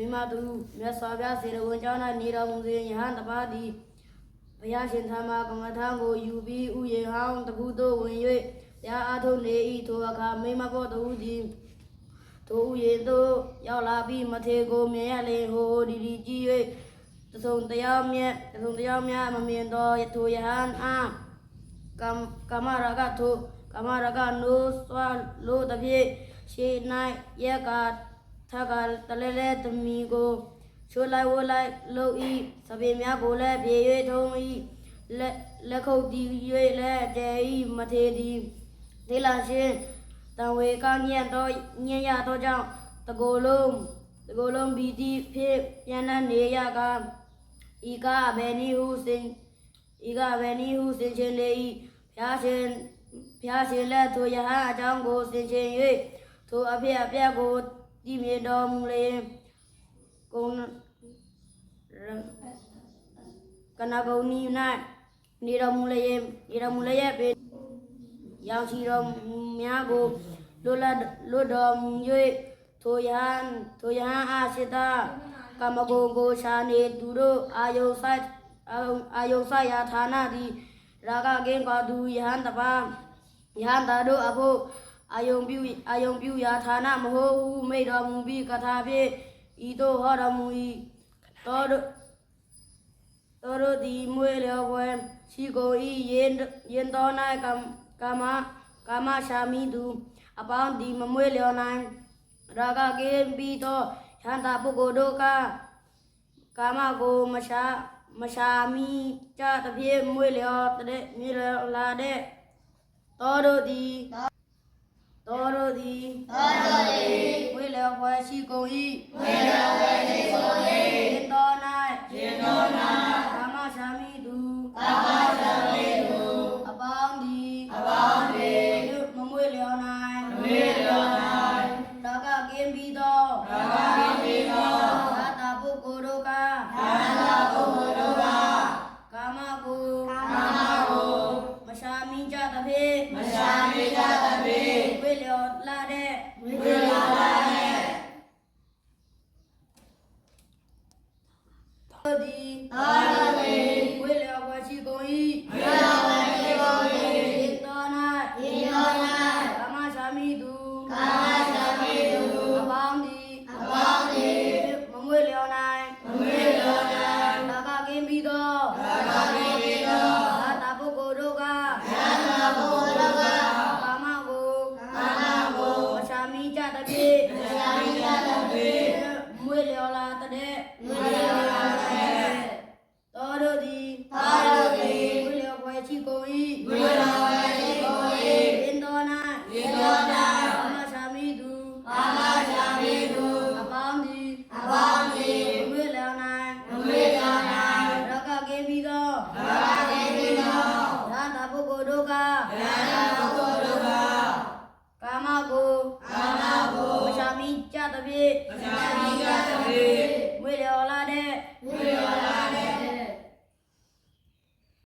မိမသူမြတ်စွာဘုရားစေတဝန်ကျောင်း၌နေတော်မူစဉ်ယဟန်တပါးသည်ဘုရားရှင်ထာမကမ္မထံကိုယူပြီးဥယျာဉ်ဟောင်းတကူသို့ဝင်၍တရားအားထုတ်နေ၏ထိုအခါမိမဖို့သူသည်ထိုဥယျာဉ်သို့ရောက်လာပြီးမထေကိုမြင်ရလေဟိုဒီဒီကြည့်၍တဆုံတရားမြတ်တဆုံတရားမြတ်မမြင်သောထိုယဟန်အားကမ္ကမရကထုကမရကနုစွာလို့တပြည့်ရှိ၌ရက်က ထကတလဲလဲတမီကိုချိုးလိုက်ဝလိုက်လို့ဤသပေများကိုလည်းပြေ၍ထုံးဤလက်လက်ခုပ်တီး၍လည်းတဲဤမထေသည်ဒေလာရှင်တံဝေကညံ့တော့ညံ့ရတော့ကြောင့်တကိုယ်လုံးတကိုယ်လုံးဘီတိဖြစ်ပြန်နှံ့နေရကဤကဘယ်နည်းဟုစဉ်ဤကဗေနီဟုစင်ချင်းလေ၏ဖျားရှင်ဖျားရှင်လက်ထိုယဟန်အကြောင်းကိုစင်ချင်း၍ထိုအဖြစ်အပျက်ကို တည်မြင်တော်မူလေကုံကနဂုံနီ၌နေတော်မူလေနေတော်မူလေရဲ့ပေရောက်ရှိတော်မူများကိုလွတ်လပ်လွတ်တော်မူ၍ထိုယဟန်ထိုယဟန်အားရှိတာကမ္မဂုံကိုရှာနေသူတို့အာယုဆိုင်အာယုအာယုဆရာဌာနသည်ရာဂကင်းကွာသူယဟန်တပါယဟန်တာတို့အဖို့ အာယုံပြုအာယုံပြုရာဌာနမဟုတ်ဟုမိတ်တော်မူပြီးကထာဖြင့်ဤသို့ဟောတော်မူ၏တော်တို့တော်တို့သည်မွေလျောဝဲရှိကိုဤရင်ရင်တော်၌ကမ္ကာမကာမရှာမိသူအပေါင်းသည်မမွေလျောနိုင်ရာဂကင်းပြီးတော့ယဟန်တာပုဂ္ဂိုလ်တို့ကကာမကိုမရှာမရှာမီကြတပြည့်မွေလျောတဲ့မြေလျောလာတဲ့တော်တို့သည်တော် ကုန်၏မွေလျောဖွယ်ရှိကုန်၏ရင်တော်၌ရင်တော်၌ကာမရှာမီသူကာမရှာမီသူအပေါင်းသည်အပေါင်းသည်မမွေလျောနိုင်မမွေလျောနိုင်ဒါကကင်းပြီးသောဒါကကင်းပြီးသောသာတာပုဂ္ဂိုလ်တို့ကကာမကိုကာမကိုမရှာမိကြသဖြင့်မရှာမိကြသဖြင့်ဝိလျောလာတဲ့ဝိလျောလာတဲ့ သောတိသာတိဝိလျောဝရှိကုန်၏ဝိလျောဝရှိကုန်၏ဣတောနာဣတောနာကာမရှာမိသူကာမရှာမိသူအပေါင်းသည်အပေါင်းသည်မမွေလျောနိုင်မမွေလျောနိုင်သာကကင်းပြီးသောသာတာပုဂ္ဂိုလ်တို့ကသာတာပုဂ္ဂိုလ်တို့ကကာမကိုကာမကိုမရှာမိကြတဲ့ဖြင့်မရှာမိကြတဲ့ဖြင့်မွေလျော တော်နာင်တော်နာကာမရှာမိသူကာမရှာမိသူအပေါင်းသည်အပေါင်းသည်မွေလျောနိုင်မွေလျောနိုင်ရကကင်းပြီးသောသာတာပုဂ္ဂိုလ်တို့ကသာတာပုဂ္ဂိုလ်တို့ကကာမကိုကာမကိုမရှာမိကြသဖြင့်မရှာမိကြသ